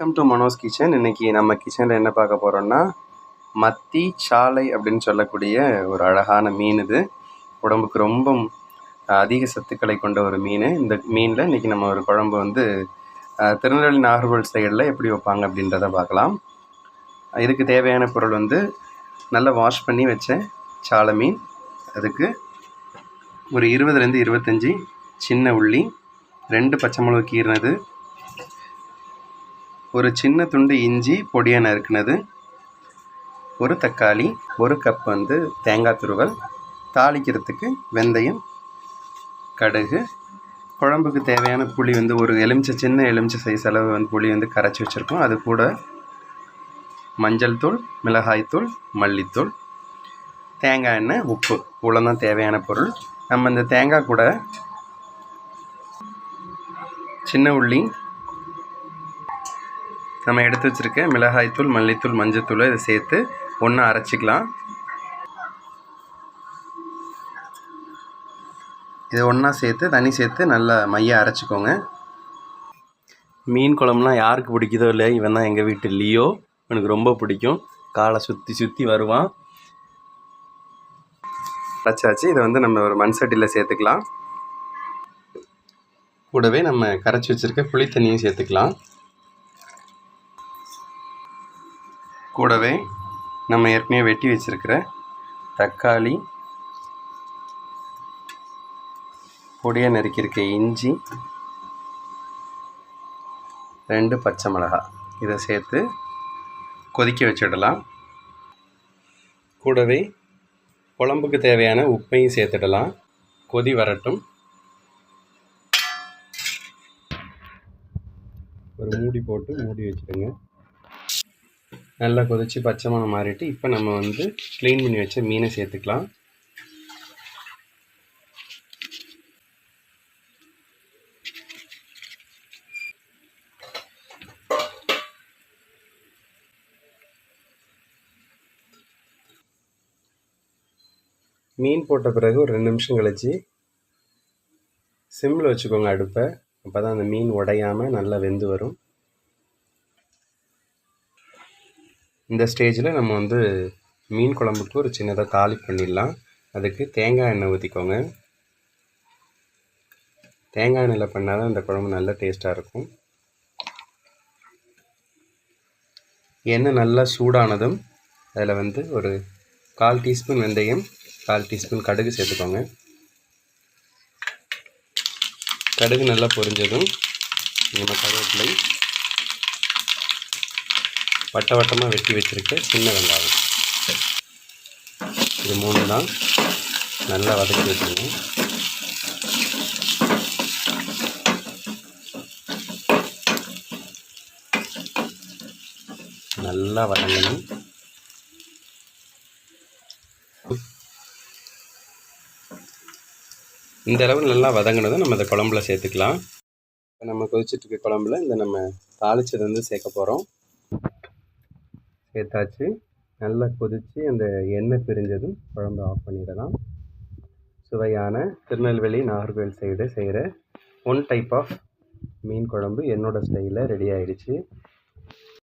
Welcome to Mano's kitchen இன்றைக்கி நம்ம கிச்சனில் என்ன பார்க்க போகிறோம்னா மத்தி சாலை அப்படின்னு சொல்லக்கூடிய ஒரு அழகான மீன் இது. உடம்புக்கு ரொம்ப அதிக சத்துக்களை கொண்ட ஒரு மீன். இந்த மீனில் இன்னைக்கு நம்ம ஒரு குழம்பு வந்து திருநெல்வேலி நாகர்கோவில் சைடில் எப்படி வைப்பாங்க அப்படின்றத பார்க்கலாம். இதுக்கு தேவையான பொருள் வந்து நல்லா வாஷ் பண்ணி வச்ச சாலை மீன். அதுக்கு ஒரு இருபதுலேருந்து இருபத்தஞ்சி சின்ன உள்ளி ரெண்டு பச்சை மிளகு கீறினது ஒரு சின்ன துண்டு இஞ்சி பொடியாக நறுக்குனது ஒரு தக்காளி ஒரு கப் வந்து தேங்காய் துருவல் தாளிக்கிறதுக்கு வெந்தயம் கடுகு குழம்புக்கு தேவையான புளி வந்து ஒரு எலுமிச்சை சின்ன எலுமிச்சை சைஸ் அளவு வந்து புளி வந்து கரைச்சி வச்சுருக்கோம். அது கூட மஞ்சள் தூள் மிளகாய்த்தூள் மல்லித்தூள் தேங்காய் எண்ணெய் உப்பு. இவ்வளோ தேவையான பொருள். நம்ம இந்த தேங்காய் கூட சின்ன உள்ளி நம்ம எடுத்து வச்சுருக்க மிளகாய்த்தூள் மல்லித்தூள் மஞ்சத்தூள் இதை சேர்த்து ஒன்றா அரைச்சிக்கலாம். இதை ஒன்றா சேர்த்து தண்ணி சேர்த்து நல்லா மைய அரைச்சிக்கோங்க. மீன் குழம்புலாம் யாருக்கு பிடிக்குதோ இல்லை இவன் தான் எங்கள் வீட்டு லியோ. எனக்கு ரொம்ப பிடிக்கும். காலை சுற்றி சுற்றி வருவான். அரைச்சாச்சு. இதை வந்து நம்ம ஒரு மண் சட்டியில் சேர்த்துக்கலாம். கூடவே நம்ம கரைச்சி வச்சுருக்க புளி தண்ணியும் சேர்த்துக்கலாம். கூடவே நம்ம ஏற்கனவே வெட்டி வச்சிருக்கிற தக்காளி பொடியாக நறுக்கியிருக்க இஞ்சி ரெண்டு பச்சை மிளகாய் இதை சேர்த்து கொதிக்க வச்சிடலாம். கூடவே குழம்புக்கு தேவையான உப்பையும் சேர்த்துடலாம். கொதி வரட்டும். ஒரு மூடி போட்டு மூடி வச்சுடுங்க நல்லா கொதித்து பச்சை மாறிட்டு இப்போ நம்ம வந்து க்ளீன் பண்ணி வச்ச மீனை சேர்த்துக்கலாம். மீன் போட்ட பிறகு ஒரு ரெண்டு நிமிஷம் கழிச்சு சிம்மில் வச்சுக்கோங்க அடுப்பை. அப்போ தான் அந்த மீன் உடையாமல் நல்லா வெந்து வரும். இந்த ஸ்டேஜில் நம்ம வந்து மீன் குழம்புக்கு ஒரு சின்னதாக தாளி பண்ணிடலாம். அதுக்கு தேங்காய் எண்ணெய் ஊற்றிக்கோங்க தேங்காய் எண்ணெயில் பண்ணால் தான் இந்த குழம்பு நல்ல டேஸ்ட்டாக இருக்கும். எண்ணெய் நல்லா சூடானதும் அதில் வந்து ஒரு கால் டீஸ்பூன் வெந்தயம் கால் டீஸ்பூன் கடுகு சேர்த்துக்கோங்க. கடுகு நல்லா பொரிஞ்சதும் நம்ம கருவேப்பிலை வட்ட வட்டமாக வெட்டி வச்சுருக்க சின்ன வெங்காயம். இது மூணு தான். நல்லா வதக்கி வச்சுருங்க. நல்லா வதங்கணும். இந்த அளவு நல்லா வதங்கினதும் நம்ம இந்த குழம்புல சேர்த்துக்கலாம். இப்போ நம்ம கொதிச்சிட்டு இருக்க குழம்புல இந்த நம்ம தாளிச்சது வந்து சேர்க்க போகிறோம் சேர்த்தாச்சு. நல்லா கொதித்து அந்த எண்ணெய் பிரிஞ்சதும் குழம்பு ஆஃப் பண்ணிடலாம். சுவையான திருநெல்வேலி நாகர்கோவில் சைடு செய்கிற ஒன் டைப் ஆஃப் மீன் குழம்பு என்னோடய ஸ்டைலில் ரெடி ஆகிடுச்சு